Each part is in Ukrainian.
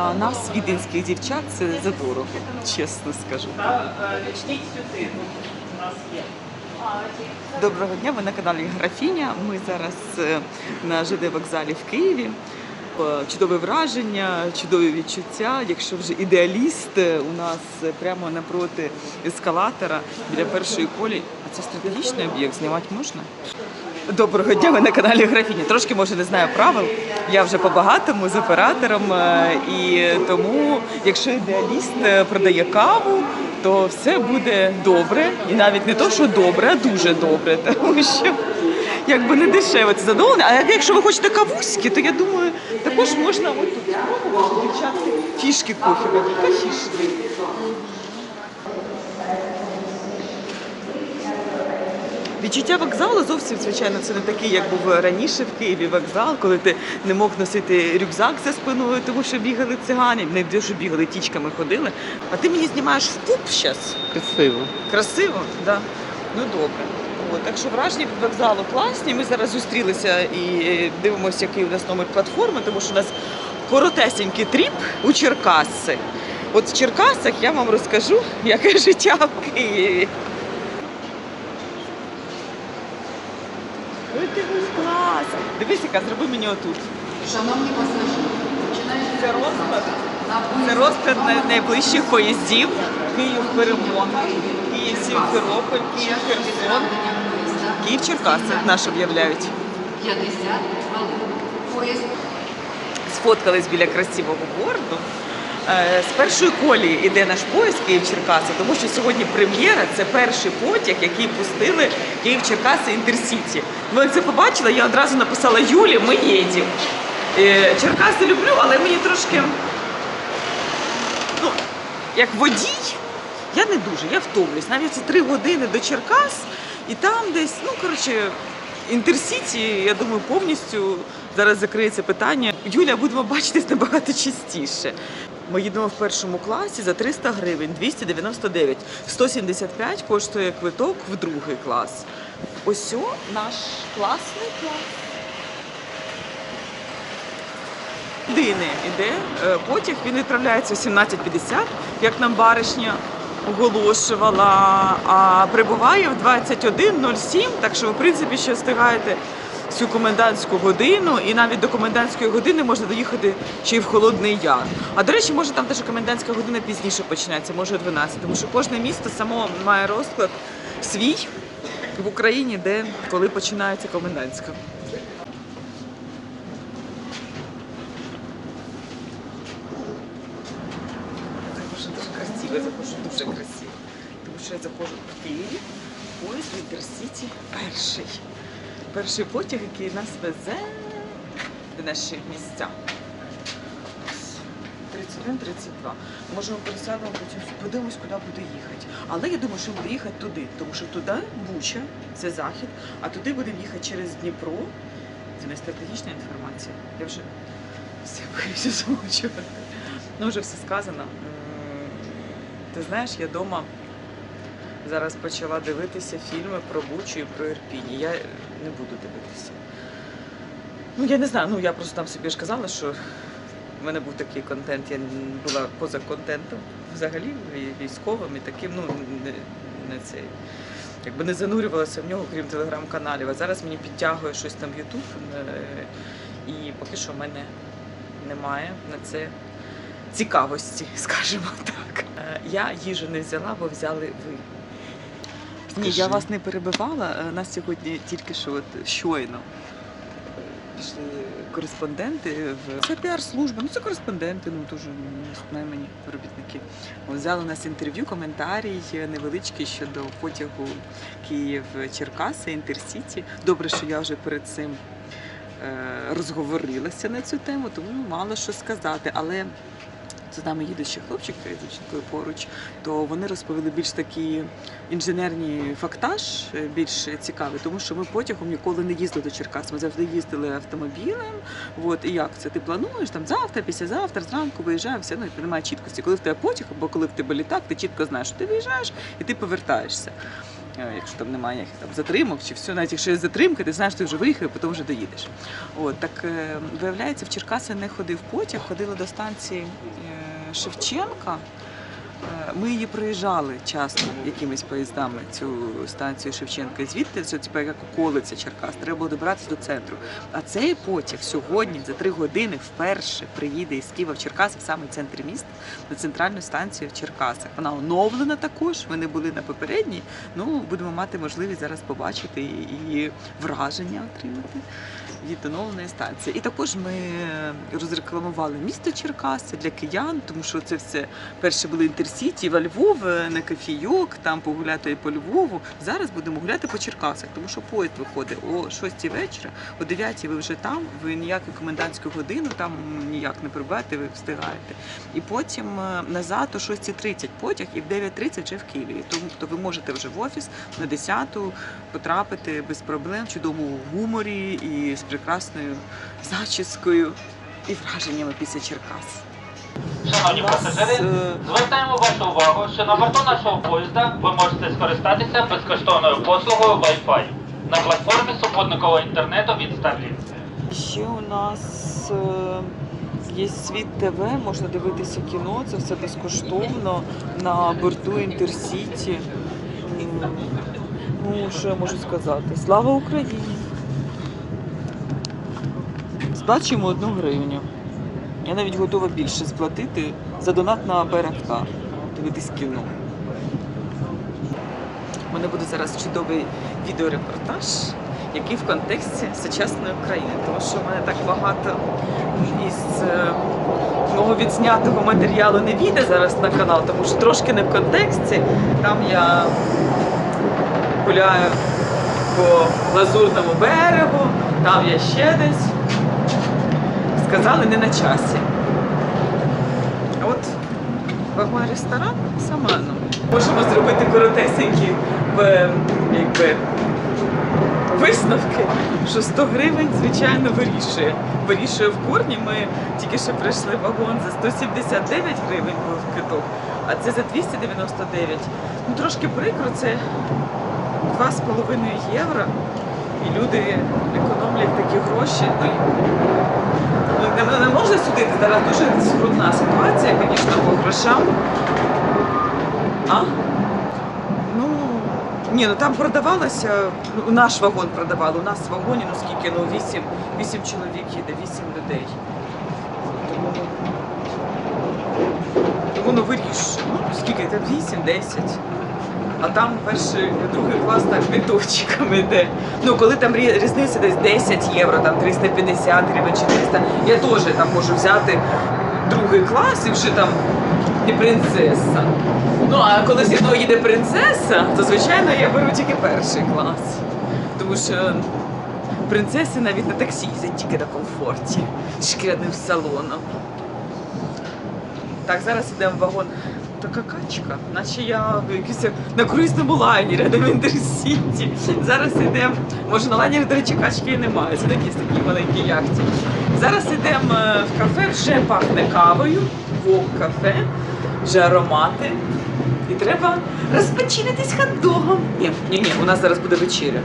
для нас, віденських дівчат, це задорого, чесно скажу. Почніть сюди. У нас є. Доброго дня, ви на каналі Графіня. Ми зараз е, на ЖД вокзалі в Києві. Е, Чудове враження, чудові відчуття. Якщо вже ідеаліст е, у нас прямо напроти ескалатора біля першої колі. А це стратегічний об'єкт, знімати можна? Доброго дня, ви на каналі Графіня. Трошки може не знаю правил. Я вже по-багатому з оператором. е, І тому, якщо ідеаліст е, продає каву, то все буде добре. І навіть не то, що добре, а дуже добре. Тому що якби не дешево це задоволення. А якщо ви хочете кавуськи, то я думаю, також можна от тут спробувати дівчатки фішки кофе. Фішки? Відчуття вокзалу зовсім звичайно це не такий, як був раніше в Києві вокзал, коли ти не мог носити рюкзак за спиною, тому що бігали цигані, не що бігали, тічками ходили. А ти мені знімаєш в куб зараз. Красиво. Красиво, да. Ну добре. От, так що враження від вокзалу класні. Ми зараз зустрілися і е, дивимося, який у нас номер платформи, тому що у нас коротесенький тріп у Черкаси. От в Черкасах я вам розкажу, яке життя в Києві. Ой, ти ось клас! Дивись, яка зроби мені отут. Шановні пасажири, починаючи Це розклад. Це розклад найближчих поїздів. Київ Перемога, Київ Сімферополь, Київ Херсон, Київ Черкаси наш об'являють. 50 хвилин. Поїзд Сфоткались біля красивого борду. Е, З першої колії йде наш поїзд Київ-Черкаси, тому що сьогодні прем'єра це перший потяг, який пустили Київ-Черкаси Інтерсіті. Ви це побачили, я одразу написала Юлі, ми їдемо. Е, Черкаси люблю, але мені трошки, ну, як водій, я не дуже, я втомлюсь. Навіть це три години до Черкас, і там десь, ну коротше, інтерсіті, я думаю, повністю зараз закриється питання. Юля, будемо бачитись набагато частіше. Ми їдемо в першому класі за 300 гривень, 299. 175 коштує квиток в другий клас. Ось о, наш класний клас. Години йде е, потяг, він відправляється о 17.50, як нам баришня оголошувала, а прибуває в 21.07, так що в принципі, ще встигаєте всю комендантську годину, і навіть до комендантської години можна доїхати ще й в Холодний Яр. А до речі, може там теж комендантська година пізніше почнеться, може о 12, тому що кожне місто само має розклад свій в Україні, де коли починається комендантська. Я заходжу дуже красиво. Тому що я заходжу в Києві, поїзд Інтерсіті перший. Перший потяг, який нас везе до наші місця. 31-32. Можемо пересядемо потім подивимось, куди буде їхати. Але я думаю, що буде їхати туди, тому що туди Буча, це захід, а туди будемо їхати через Дніпро. Це не стратегічна інформація. Я вже все боюся замовчувати. Ну, вже все сказано. Ти знаєш, я вдома зараз почала дивитися фільми про Бучу і про Ірпінь. Я не буду дивитися. Ну, я не знаю, ну я просто там собі ж казала, що в мене був такий контент, я була поза контентом взагалі вій- військовим і таким, ну, не, не цей. Якби не занурювалася в нього, крім телеграм-каналів. А зараз мені підтягує щось там Ютуб. І поки що в мене немає на це цікавості, скажімо так. Е, Я їжу не взяла, бо взяли ви. Ні, я вас не перебивала. Е, Нас сьогодні тільки що от щойно пішли кореспонденти в це піар-служба. Ну це кореспонденти, ну дуже наймані робітники. Взяли у нас інтерв'ю, коментарій невеличкий щодо потягу Київ-Черкаси, Інтерсіті. Добре, що я вже перед цим е, розговорилася на цю тему, тому мало що сказати. Але з нами їде ще хлопчик з поруч, то вони розповіли більш такі інженерні фактаж, е, більш цікавий, тому що ми потягом ніколи не їздили до Черкас. Ми завжди їздили автомобілем. От і як це? Ти плануєш там завтра, післязавтра, зранку виїжджаєш, все ну немає чіткості. Коли в тебе потяг або коли в тебе літак, ти чітко знаєш, що ти виїжджаєш і ти повертаєшся. Е, якщо там немає ніяких там затримок, чи все, навіть якщо є затримки, ти знаєш, ти вже виїхав, і потім вже доїдеш. От так е, виявляється, в Черкаси не ходив потяг, ходила до станції е, Шевченка. Е, Ми її проїжджали часто якимись поїздами цю станцію Шевченка. Звідти це типу, як околиця Черкас. Треба було добратися до центру. А цей потяг сьогодні за три години вперше приїде із Києва в Черкаси в самий центр міста на центральну станцію в Черкасах. Вона оновлена також. Не були на попередній. Ну будемо мати можливість зараз побачити і враження отримати від оновленої станції. І також ми розрекламували місто Черкаси для киян, тому що це все перше були інтерсіті, во Львов, на кофійок, там погуляти по Львову. Зараз будемо гуляти по Черкасах, тому що поїзд виходить о 6 вечора, о 9 ви вже там, ви ніяку комендантську годину там ніяк не прибуваєте, ви встигаєте. І потім е, назад о 6.30 потяг і в 9.30 вже в Києві. Тому то ви можете вже в офіс на 10 потрапити без проблем, в чудовому гуморі і з прекрасною зачіскою і враженнями після Черкас. Шановні пасажири, е, звертаємо вашу увагу, що на борту нашого поїзда ви можете скористатися безкоштовною послугою Wi-Fi на платформі супутникового інтернету від Starlink. Ще у нас е, є світ ТВ, можна дивитися кіно, це все безкоштовно на борту Інтерсіті. Ну, що я можу сказати? Слава Україні! Сплачуємо одну гривню. Я навіть готова більше сплатити за донат на Байрактар. Дивитись кіно. У мене буде зараз чудовий відеорепортаж, який в контексті сучасної України, тому що в мене так багато із е, мого відзнятого матеріалу не війде зараз на канал, тому що трошки не в контексті. Там я гуляю по лазурному берегу, там я ще десь. Сказали не на часі. А от вагон ресторан Саману. Можемо зробити коротесенькі якби, висновки, що 100 гривень, звичайно, вирішує. Вирішує в корні. Ми тільки що прийшли вагон за 179 гривень був квиток, а це за 299. Ну трошки прикро, це 2,5 євро. І люди економлять такі гроші. Ну, Ну, не, можна судити зараз дуже скрутна ситуація, звісно, по грошам. А? Ну, ні, ну там продавалося, ну, наш вагон продавали, у нас в вагоні, ну скільки, ну, вісім, вісім чоловік їде, вісім людей. Тому, тому ну, вирішує. Ну, скільки там, вісім, десять. А там перший, другий клас так біточками йде. Ну, коли там різниця десь 10 євро, там 350 гривень, 400, я теж там можу взяти другий клас і вже там не принцеса. Ну, а коли зі мною їде принцеса, то звичайно я беру тільки перший клас. Тому що принцеси навіть на таксі їздять тільки на комфорті, шкіряним салоном. Так, зараз йдемо в вагон. Така качка, наче я в на круїзному лайнері, в Інтерсіті. Зараз йдемо. Може на лайнері, до речі, качки і немає, це на якійсь такій маленькій яхті. Зараз йдемо е, в кафе, вже пахне кавою, вок кафе, вже аромати. І треба розпочинитись хот-догом. Ні, ні, ні, у нас зараз буде вечеря.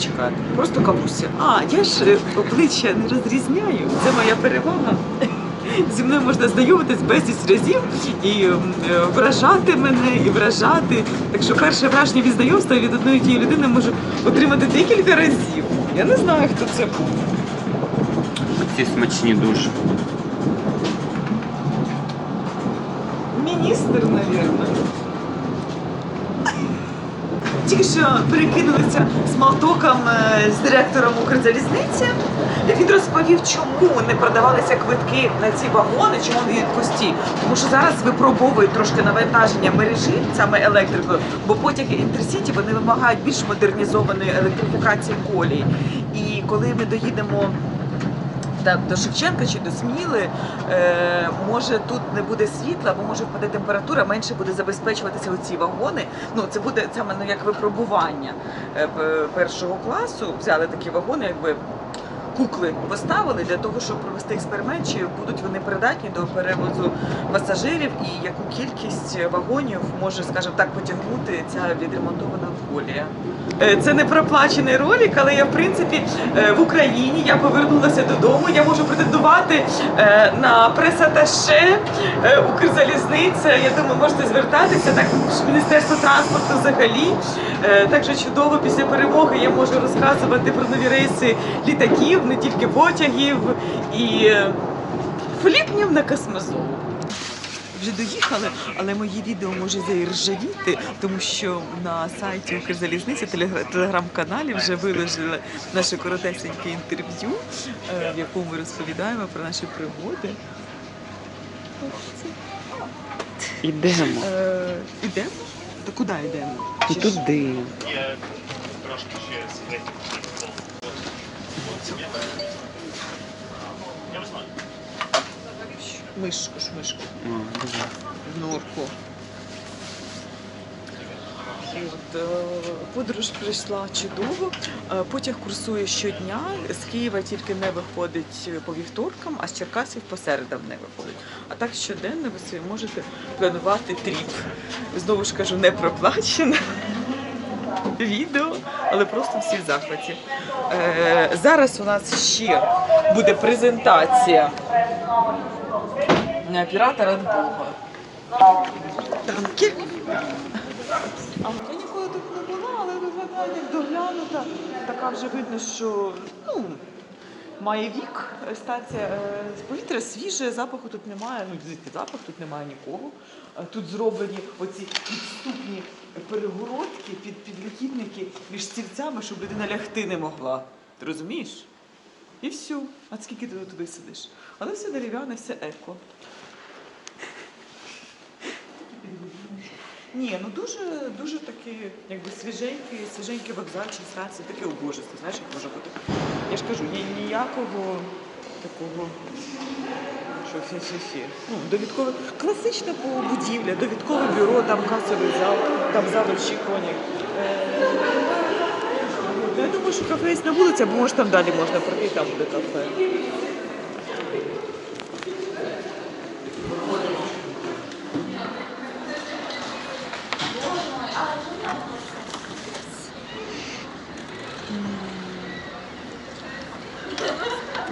Чекайте, просто кавуся. А, я ж е, обличчя не розрізняю. Це моя перевага. Зі мною можна знайомитись безліч разів і е, вражати мене, і вражати. Так що перше враження від знайомства від одної тієї людини можу отримати декілька разів. Я не знаю, хто це був. Ці смачні дуже. Міністр, мабуть. Тільки що перекинулися смалтоком е, з директором Укрзалізниці. Він розповів, чому не продавалися квитки на ці вагони, чому вони пусті. Тому що зараз випробовують трошки навантаження мережі, саме електрикою, бо потяги інтерсіті вони вимагають більш модернізованої електрифікації колії. І коли ми доїдемо так, до Шевченка чи до Сміли, е, може тут не буде світла, або може впаде температура, менше буде забезпечуватися оці вагони. Ну це буде саме ну, як випробування е, першого класу. Взяли такі вагони, якби кукли поставили для того, щоб провести експеримент, чи будуть вони придатні до перевозу пасажирів і яку кількість вагонів може, скажімо так, потягнути ця відремонтована колія. Е, Це не проплачений ролик, але я в принципі е, в Україні я повернулася додому. Я можу претендувати е, на пресаташе Укрзалізниця. Я думаю, можете звертатися. Так Міністерство транспорту взагалі. Так що чудово після перемоги я можу розказувати про нові рейси літаків, не тільки потягів і е, фліпнів на космозову. Вже доїхали, але мої відео може заіржавіти, тому що на сайті Укрзалізниці телеграм-каналі вже виложили наше коротесеньке інтерв'ю, е, в якому ми розповідаємо про наші пригоди. Ідемо. Е, Ідемо? То куди йдемо? І Чи ж- туди. Мишку ж, мишку. В норку. От, е, подорож прийшла чудово. Е, Потяг курсує щодня. З Києва тільки не виходить по вівторкам, а з Черкасів по середам не виходить. А так щоденно ви собі можете планувати тріп. Знову ж кажу, не проплачено відео, але просто всі в захваті. Е, зараз у нас ще буде презентація пірата Радбога. Танки. Я ніколи тут не була, але виглядає як доглянута. Така вже видно, що ну, має вік. Станція е, повітря свіже, запаху тут немає. Ну, звідки запах, тут немає нікого. Е, Тут зроблені оці підступні перегородки, під, підлокітники між стільцями, щоб людина лягти не могла. Ти розумієш? І все. А скільки ти туди сидиш? Але все дерев'яне, все еко. Ні, ну дуже, дуже такі, якби свіженькі, свіженькі вокзальчик станції, таке убожество, знаєш, як може бути. Я ж кажу, ні, ніякого такого, що фі-фі-фі. Ну, довідкове, класична будівля, довідкове бюро, там касовий зал, там зал очікування. Е, Я думаю, що кафе є на вулиці, або може там далі можна пройти, там буде кафе.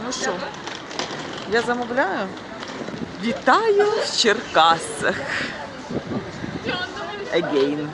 Ну що, я замовляю. Вітаю в Черкасах. Again.